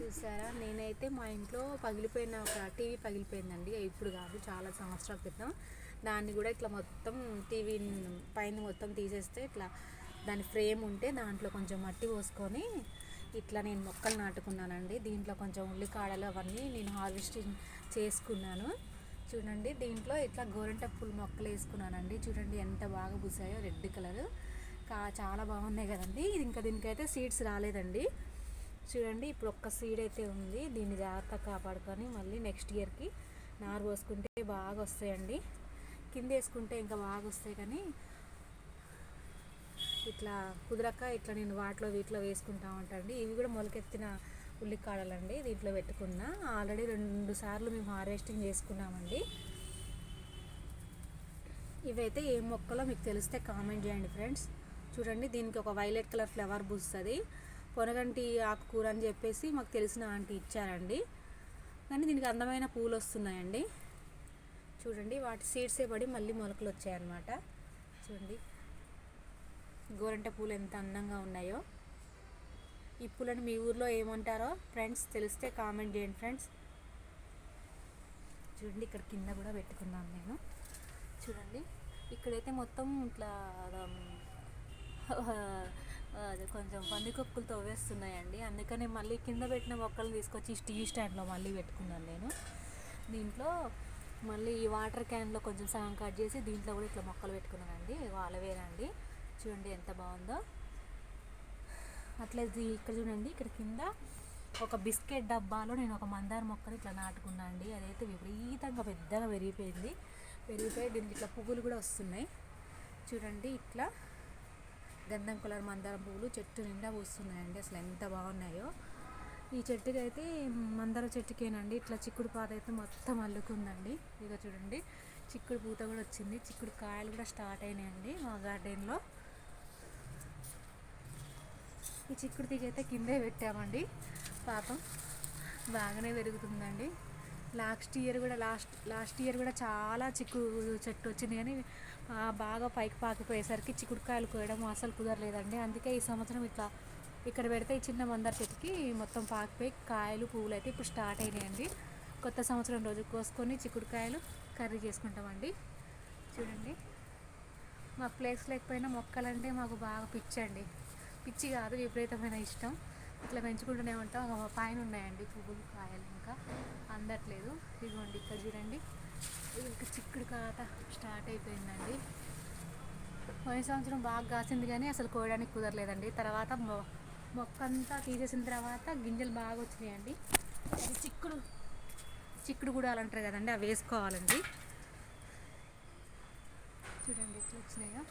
చూసారా? నేనైతే మా ఇంట్లో పగిలిపోయిన ఒక టీవీ పగిలిపోయిందండి. ఇప్పుడు కాదు చాలా సంవత్సరాల క్రితం. దాన్ని కూడా ఇట్లా మొత్తం టీవీ పైన మొత్తం తీసేస్తే ఇట్లా దాని ఫ్రేమ్ ఉంటే దాంట్లో కొంచెం మట్టి పోసుకొని ఇట్లా నేను మొక్కలు నాటుకున్నానండి. దీంట్లో కొంచెం ఉల్లికాడలు అవన్నీ నేను హార్వెస్టింగ్ చేసుకున్నాను. చూడండి దీంట్లో ఇట్లా గోరింట పూల మొక్కలు వేసుకున్నానండి. చూడండి ఎంత బాగా పూసాయో రెడ్ కలర్. కా చాలా బాగున్నాయి కదండి. ఇది ఇంకా దీనికైతే సీడ్స్ రాలేదండి. చూడండి ఇప్పుడు ఒక్క సీడ్ అయితే ఉంది. దీన్ని జాగ్రత్తగా కాపాడుకొని మళ్ళీ నెక్స్ట్ ఇయర్కి నారు పోసుకుంటే బాగా వస్తాయండి. కింద వేసుకుంటే ఇంకా బాగా వస్తాయి కానీ ఇట్లా కుదరక ఇట్లా నేను వాటిలో వీటిలో వేసుకుంటా ఉంటాండి ఇవి కూడా మొలకెత్తిన ఉల్లికాడలండి దీంట్లో పెట్టుకున్నా. ఆల్రెడీ రెండు సార్లు మేము హార్వెస్టింగ్ చేసుకున్నామండి. ఇవైతే ఏ మొక్కలో మీకు తెలిస్తే కామెంట్ చేయండి ఫ్రెండ్స్ చూడండి దీనికి ఒక వైలెట్ కలర్ ఫ్లవర్ పూస్తుంది. పొనగంటి ఆకుకూర అని చెప్పేసి మాకు తెలిసిన ఆంటీ ఇచ్చారండి. కానీ దీనికి అందమైన పూలు వస్తున్నాయండి చూడండి వాటి సీడ్సే పడి మళ్ళీ మొలకలు వచ్చాయన్నమాట. చూడండి గోరంట పూలు ఎంత అందంగా ఉన్నాయో. ఈ పూలను మీ ఊర్లో ఏమంటారో ఫ్రెండ్స్ తెలిస్తే కామెంట్ చేయండి ఫ్రెండ్స్ చూడండి ఇక్కడ కింద కూడా పెట్టుకున్నాను నేను. చూడండి ఇక్కడైతే మొత్తం ఇట్లా కొంచెం పందికొక్కులు తవ్వేస్తున్నాయండి అందుకని మళ్ళీ కింద పెట్టిన మొక్కలు తీసుకొచ్చి టీ స్టాండ్లో మళ్ళీ పెట్టుకున్నాను నేను. దీంట్లో మళ్ళీ ఈ వాటర్ క్యాన్లో కొంచెం సగం కట్ చేసి దీంట్లో కూడా ఇట్లా మొక్కలు పెట్టుకున్నానండి. అలవేరా చూడండి ఎంత బాగుందో. అట్లా ఇక్కడ చూడండి ఇక్కడ కింద ఒక బిస్కెట్ డబ్బాలో నేను ఒక మందార మొక్కని ఇట్లా నాటుకున్నా అండి అదైతే విపరీతంగా పెద్దగా పెరిగిపోయింది. పెరిగిపోయి దీనికి ఇట్లా పువ్వులు కూడా వస్తున్నాయి. చూడండి ఇట్లా గంధం కలర్ మందారం పువ్వులు చెట్టు నిండా పూస్తున్నాయండి. అసలు ఎంత బాగున్నాయో. ఈ చెట్టుకి అయితే మందార చెట్టుకేనండి. ఇట్లా చిక్కుడు పాత అయితే మొత్తం అల్లుకుందండి. ఇక చూడండి చిక్కుడు పూత కూడా వచ్చింది. చిక్కుడు కాయలు కూడా స్టార్ట్ అయినాయండి మా గార్డెన్లో. ఈ చిక్కుడు తీగ అయితే కిందే పెట్టామండి. పాపం బాగానే పెరుగుతుందండి. లాస్ట్ ఇయర్ కూడా లాస్ట్ లాస్ట్ ఇయర్ కూడా చాలా చిక్కు చెట్టు వచ్చింది కానీ బాగా పైకి పాకిపోయేసరికి చిక్కుడుకాయలు కోయడం అసలు కుదరలేదండి. అందుకే ఈ సంవత్సరం ఇట్లా ఇక్కడ పెడితే ఈ చిన్న మందార చెట్టుకి మొత్తం పాకిపోయి కాయలు పువ్వులు అయితే ఇప్పుడు స్టార్ట్ అయినాయండి. కొత్త సంవత్సరం రోజు కోసుకొని చిక్కుడుకాయలు కర్రీ చేసుకుంటామండి. చూడండి. మా ప్లేస్ లేకపోయినా మొక్కలంటే మాకు బాగా పిచ్చి అండి పిచ్చి కాదు విపరీతమైన ఇష్టం. ఇట్లా పెంచుకుంటూనే ఉంటాం. పైన ఉన్నాయండి పువ్వులు కాయలు ఇంకా. అందట్లేదు. ఇదిగోండి ఇక్కడ చూడండి. ఇంకా చిక్కుడు కాత స్టార్ట్ అయిపోయిందండి. పోయిన సంవత్సరం బాగా కాసింది కానీ అసలు కోయడానికి కుదరలేదండి. తర్వాత మొ- మొక్క అంతా తీసేసిన తర్వాత గింజలు బాగా వచ్చినాయండి. అది చిక్కుడు చిక్కుడు కూడా అంటారు కదండి అవి వేసుకోవాలండి. చూడండి ఎట్లా వచ్చినాయో.